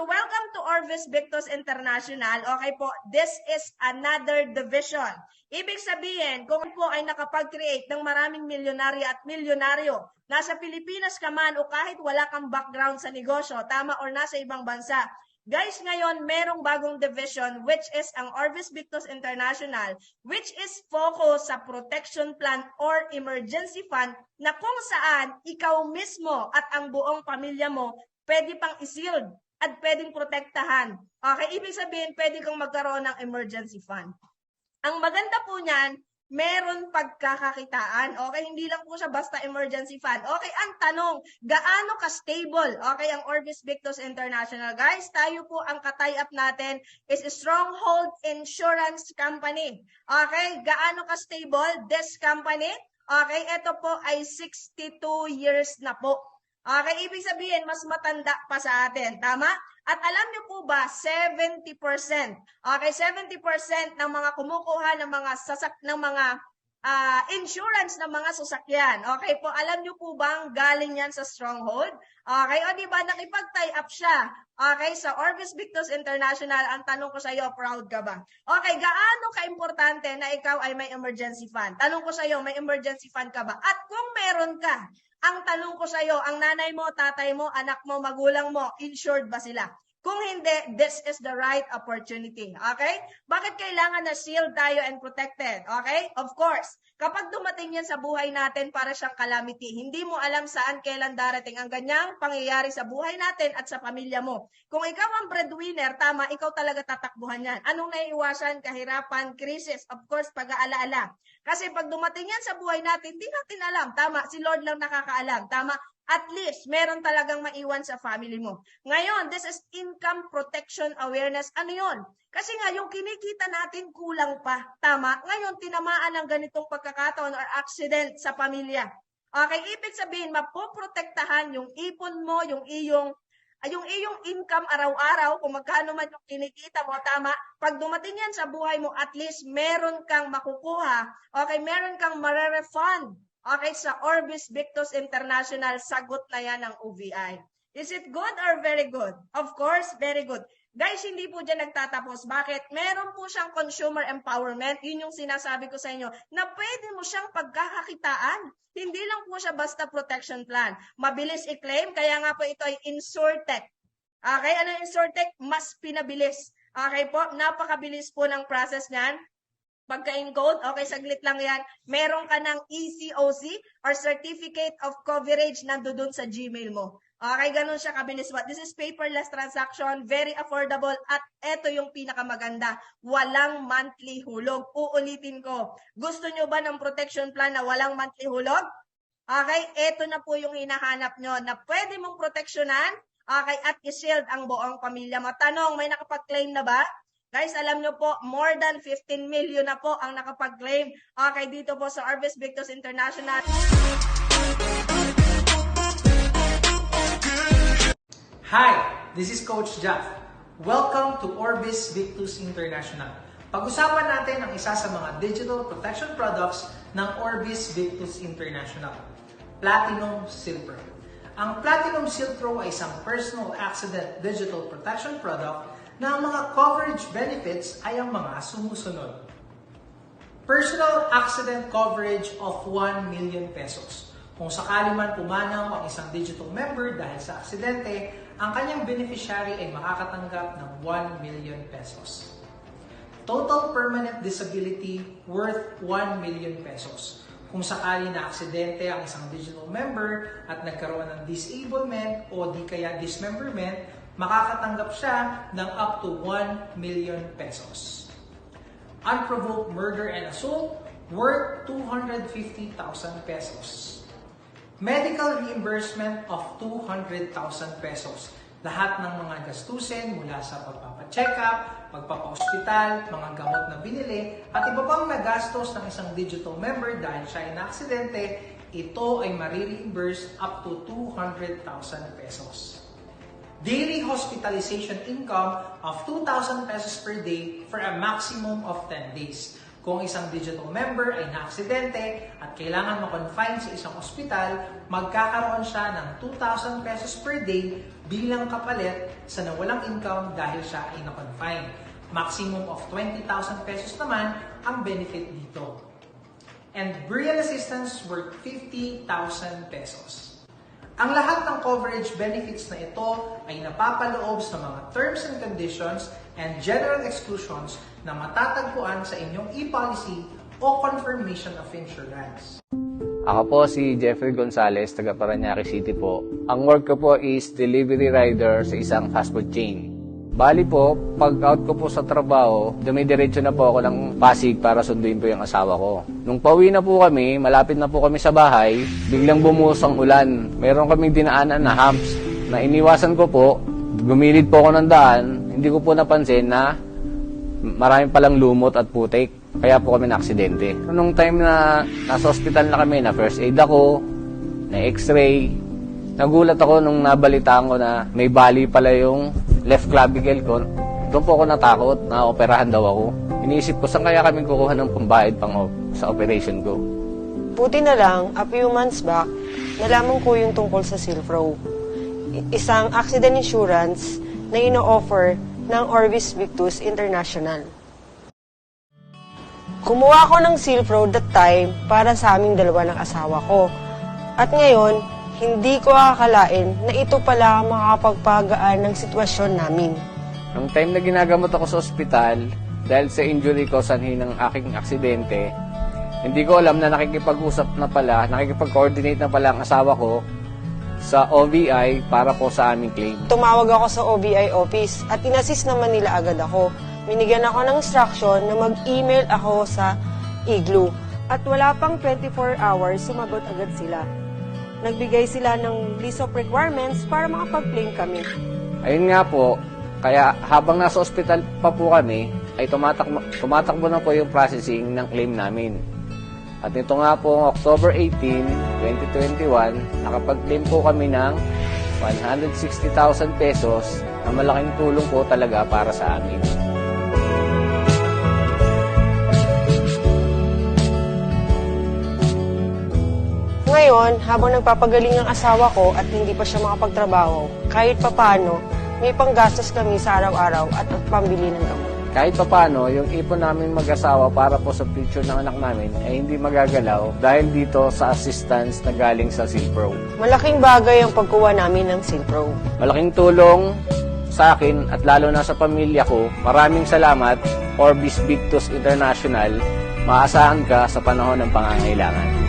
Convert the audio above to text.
So welcome to Orvis Victus International. Okay po, this is another division. Ibig sabihin, kung po ay nakapag-create ng maraming milyonaryo at milyonaryo, nasa Pilipinas ka man o kahit wala kang background sa negosyo, tama or nasa ibang bansa, Guys, ngayon merong bagong division which is ang Orvis Victus International which is focus sa protection plan or emergency fund na kung saan ikaw mismo at ang buong pamilya mo pwede pang isild at pwedeng protektahan. Okay, ibig sabihin pwede kang magkaroon ng emergency fund. Ang maganda po niyan, meron pagkakakitaan. Okay, hindi lang po siya basta emergency fund. Okay, ang tanong, gaano ka-stable? Okay, ang Orbis Victus International. Guys, tayo po ang katay up natin is Stronghold Insurance Company. Okay, gaano ka-stable? This company, okay, ito po ay 62 years na po. Okay, ibig sabihin, mas matanda pa sa atin. Tama? At alam niyo po ba, 70%, okay, 70% ng mga kumukuha ng mga sasak ng mga uh, insurance ng mga sasakyan. Okay po, alam niyo po bang galing yan sa Stronghold? Okay, o di ba nakipag-tie up siya? Okay, sa Orbis Victus International, ang tanong ko sa iyo, proud ka ba? Okay, gaano ka-importante na ikaw ay may emergency fund? Tanong ko sa iyo, may emergency fund ka ba? At kung meron ka, ang tanong ko sa iyo, ang nanay mo, tatay mo, anak mo, magulang mo, insured ba sila? Kung hindi, this is the right opportunity. Okay? Bakit kailangan na shield tayo and protected? Okay? Of course, kapag dumating yan sa buhay natin para siyang calamity, hindi mo alam saan kailan darating ang ganyang pangyayari sa buhay natin at sa pamilya mo. Kung ikaw ang breadwinner, tama, ikaw talaga tatakbuhan yan. Anong naiiwasan? Kahirapan, krisis, of course, pag-aalaala. Kasi pag dumating yan sa buhay natin, hindi natin alam. Tama, si Lord lang nakakaalam. Tama, at least meron talagang maiwan sa family mo. Ngayon, this is income protection awareness. Ano yon? Kasi nga, yung kinikita natin kulang pa. Tama? Ngayon, tinamaan ng ganitong pagkakataon or accident sa pamilya. Okay, ibig sabihin, mapoprotektahan yung ipon mo, yung iyong yung iyong income araw-araw, kung magkano man yung kinikita mo, tama, pag dumating yan sa buhay mo, at least meron kang makukuha, okay, meron kang marerefund Okay, sa Orbis Victus International, sagot na yan ng OVI. Is it good or very good? Of course, very good. Guys, hindi po dyan nagtatapos. Bakit? Meron po siyang consumer empowerment. Yun yung sinasabi ko sa inyo, na pwede mo siyang pagkakakitaan. Hindi lang po siya basta protection plan. Mabilis i-claim, kaya nga po ito ay Insurtech. Okay, ano yung Insurtech? Mas pinabilis. Okay po, napakabilis po ng process niyan pagka-encode, okay, saglit lang yan, meron ka ng ECOC or Certificate of Coverage nandoon sa Gmail mo. Okay, ganun siya kabilis. What? This is paperless transaction, very affordable, at ito yung pinakamaganda. Walang monthly hulog. Uulitin ko. Gusto nyo ba ng protection plan na walang monthly hulog? Okay, ito na po yung hinahanap nyo na pwede mong proteksyonan, okay, at i-shield ang buong pamilya mo. Tanong, may nakapag-claim na ba? Guys, alam nyo po, more than 15 million na po ang nakapag-claim okay, dito po sa Arvis Victus International. Hi, this is Coach Jeff. Welcome to Orbis Victus International. Pag-usapan natin ang isa sa mga digital protection products ng Orbis Victus International, Platinum Silpro. Ang Platinum Silpro ay isang personal accident digital protection product na ang mga coverage benefits ay ang mga sumusunod. Personal accident coverage of 1 million pesos. Kung sakali man pumanaw ang isang digital member dahil sa aksidente, ang kanyang beneficiary ay makakatanggap ng 1 million pesos. Total permanent disability worth 1 million pesos. Kung sakali na aksidente ang isang digital member at nagkaroon ng disablement o di kaya dismemberment, makakatanggap siya ng up to 1 million pesos. Unprovoked murder and assault worth 250,000 pesos. Medical reimbursement of 200,000 pesos. Lahat ng mga gastusin mula sa pagpapacheck up, pagpapa-hospital, mga gamot na binili, at iba pang nagastos ng isang digital member dahil siya ay na-aksidente, ito ay marireimburse up to 200,000 pesos daily hospitalization income of 2,000 pesos per day for a maximum of 10 days. Kung isang digital member ay naaksidente at kailangan ma-confine sa isang ospital, magkakaroon siya ng 2,000 pesos per day bilang kapalit sa nawalang income dahil siya ay na-confine. Maximum of 20,000 pesos naman ang benefit dito. And burial assistance worth 50,000 pesos. Ang lahat ng coverage benefits na ito ay napapaloob sa mga terms and conditions and general exclusions na matatagpuan sa inyong e-policy o confirmation of insurance. Ako po si Jeffrey Gonzalez, taga Paranaque City po. Ang work ko po is delivery rider sa isang fast food chain. Bali po, pag out ko po sa trabaho, dumidiretso na po ako ng Pasig para sunduin po yung asawa ko. Nung pauwi na po kami, malapit na po kami sa bahay, biglang bumuhos ang ulan. Meron kaming dinaanan na humps na iniwasan ko po, gumilid po ako ng daan, hindi ko po napansin na marami palang lumot at putik. Kaya po kami na-aksidente. Nung time na nasa hospital na kami, na first aid ako, na x-ray, nagulat ako nung nabalitaan ko na may bali pala yung left clavicle ko. Doon po ako natakot na operahan daw ako. Iniisip ko, saan kaya kami kukuha ng pambayad pang sa operation ko? Buti na lang, a few months back, nalaman ko yung tungkol sa Silpro. I- Isang accident insurance na ino-offer ng Orbis Victus International. Kumuha ako ng Silpro that time para sa aming dalawa ng asawa ko. At ngayon, hindi ko akalain na ito pala ang makakapagpagaan ng sitwasyon namin. Nung time na ginagamot ako sa ospital, dahil sa injury ko sanhi ng aking aksidente, hindi ko alam na nakikipag-usap na pala, nakikipag-coordinate na pala ang asawa ko sa OVI para po sa aming claim. Tumawag ako sa OBI office at inassist naman nila agad ako. Minigyan ako ng instruction na mag-email ako sa Igloo. At wala pang 24 hours, sumagot agad sila. Nagbigay sila ng list of requirements para makapag-claim kami. Ayun nga po, kaya habang nasa ospital pa po kami, ay tumatakbo, tumatakbo na po yung processing ng claim namin. At ito nga po, October 18, 2021, nakapag-claim po kami ng 160,000 pesos na malaking tulong po talaga para sa amin. Ngayon, habang nagpapagaling ang asawa ko at hindi pa siya makapagtrabaho, kahit papano, may panggastos kami sa araw-araw at pambili ng gamot. Kahit papano, yung ipon namin mag-asawa para po sa future ng anak namin ay hindi magagalaw dahil dito sa assistance na galing sa Silpro. Malaking bagay ang pagkuha namin ng Silpro. Malaking tulong sa akin at lalo na sa pamilya ko. Maraming salamat, Orbis Victus International. Maasahan ka sa panahon ng pangangailangan.